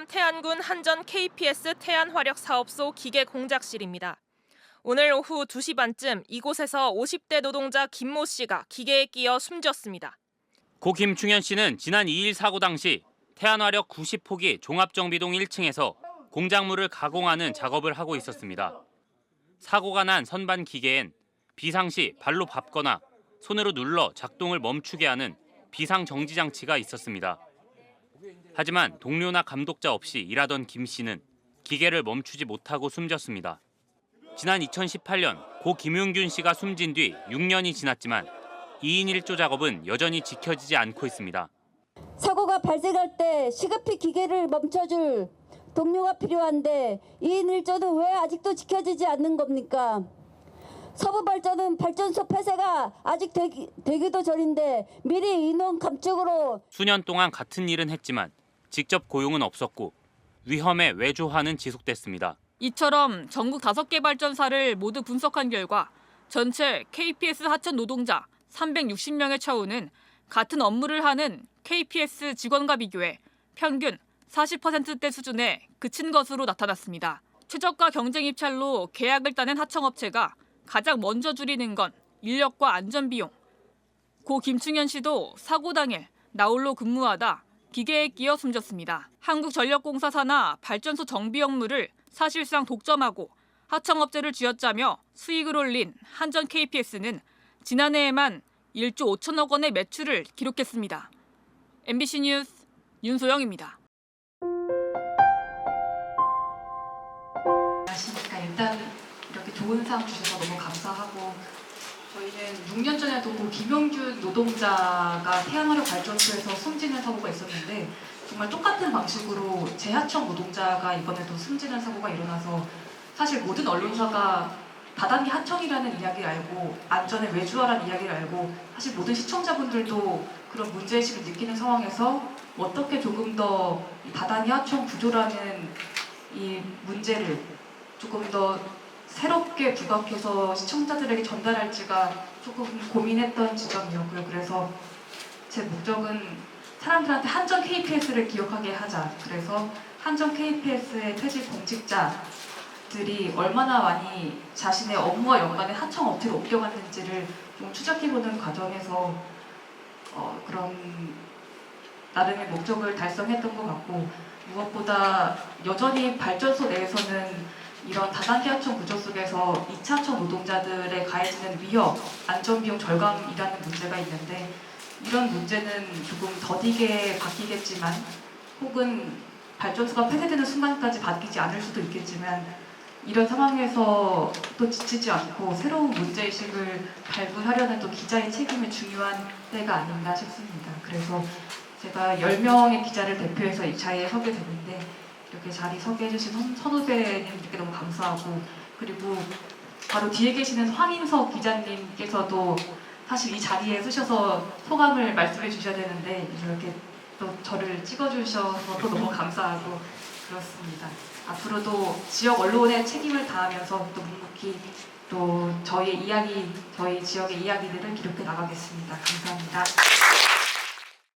충남 태안군 한전 KPS 태안화력 사업소 기계 공작실입니다. 오늘 오후 2시 반쯤 이곳에서 50대 노동자 김모 씨가 기계에 끼어 숨졌습니다. 고 김충현 씨는 지난 2일 사고 당시 태안화력 90호기 종합정비동 1층에서 공작물을 가공하는 작업을 하고 있었습니다. 사고가 난 선반 기계엔 비상시 발로 밟거나 손으로 눌러 작동을 멈추게 하는 비상 정지 장치가 있었습니다. 하지만 동료나 감독자 없이 일하던 김 씨는 기계를 멈추지 못하고 숨졌습니다. 지난 2018년 고 김용균 씨가 숨진 뒤 6년이 지났지만 2인 1조 작업은 여전히 지켜지지 않고 있습니다. 사고가 발생할 때 시급히 기계를 멈춰줄 동료가 필요한데 2인 1조는 왜 아직도 지켜지지 않는 겁니까? 서부 발전은 발전소 폐쇄가 아직 되기, 되기도 전인데 미리 인원 감축으로 수년 동안 같은 일은 했지만 직접 고용은 없었고 위험에 외조하는 지속됐습니다. 이처럼 전국 5개 발전사를 모두 분석한 결과 전체 KPS 하천 노동자 360명의 처우는 같은 업무를 하는 KPS 직원과 비교해 평균 40%대 수준에 그친 것으로 나타났습니다. 최저가 경쟁 입찰로 계약을 따낸 하청업체가 가장 먼저 줄이는 건 인력과 안전비용. 고 김충현 씨도 사고 당일 나홀로 근무하다 기계에 끼어 숨졌습니다. 한국전력공사 산하 발전소 정비 업무를 사실상 독점하고 하청업체를 쥐어짜며 수익을 올린 한전 KPS는 지난해에만 1조 5천억 원의 매출을 기록했습니다. MBC 뉴스 윤소영입니다. 이렇게 좋은 상 주셔서 너무 감사하고 저희는 6년 전에도 그 김용균 노동자가 태양화력 발전소에서 숨지는 사고가 있었는데 정말 똑같은 방식으로 재하청 노동자가 이번에도 숨지는 사고가 일어나서 사실 모든 언론사가 다단계 하청이라는 이야기를 알고 안전에 외주화라는 이야기를 알고 사실 모든 시청자분들도 그런 문제의식을 느끼는 상황에서 어떻게 조금 더이 다단계 하청 구조라는 이 문제를 조금 더 새롭게 부각해서 시청자들에게 전달할지가 조금 고민했던 지점이었고요. 그래서 제 목적은 사람들한테 한전 KPS를 기억하게 하자. 그래서 한전 KPS의 퇴직 공직자들이 얼마나 많이 자신의 업무와 연관된 하청 업체로 옮겨갔는지를 좀 추적해보는 과정에서 어, 그런 나름의 목적을 달성했던 것 같고 무엇보다 여전히 발전소 내에서는 이런 다단계 하청 구조 속에서 2차 하청 노동자들에 가해지는 위협, 안전비용 절감이라는 문제가 있는데 이런 문제는 조금 더디게 바뀌겠지만 혹은 발전소가 폐쇄되는 순간까지 바뀌지 않을 수도 있겠지만 이런 상황에서 또 지치지 않고 새로운 문제의식을 발굴하려는 또 기자의 책임이 중요한 때가 아닌가 싶습니다. 그래서 제가 10명의 기자를 대표해서 이 자리에 서게 됐는데 이렇게 자리 서게 해주신 선- 선후배님들께 너무 감사하고 그리고 바로 뒤에 계시는 황인석 기자님께서도 사실 이 자리에 쓰셔서 소감을 말씀해 주셔야 되는데 이렇게 또 저를 찍어주셔서 또 너무 감사하고 그렇습니다. 앞으로도 지역 언론에 책임을 다하면서 또 묵묵히 또 저희의 이야기, 저희 지역의 이야기들을 기록해 나가겠습니다. 감사합니다.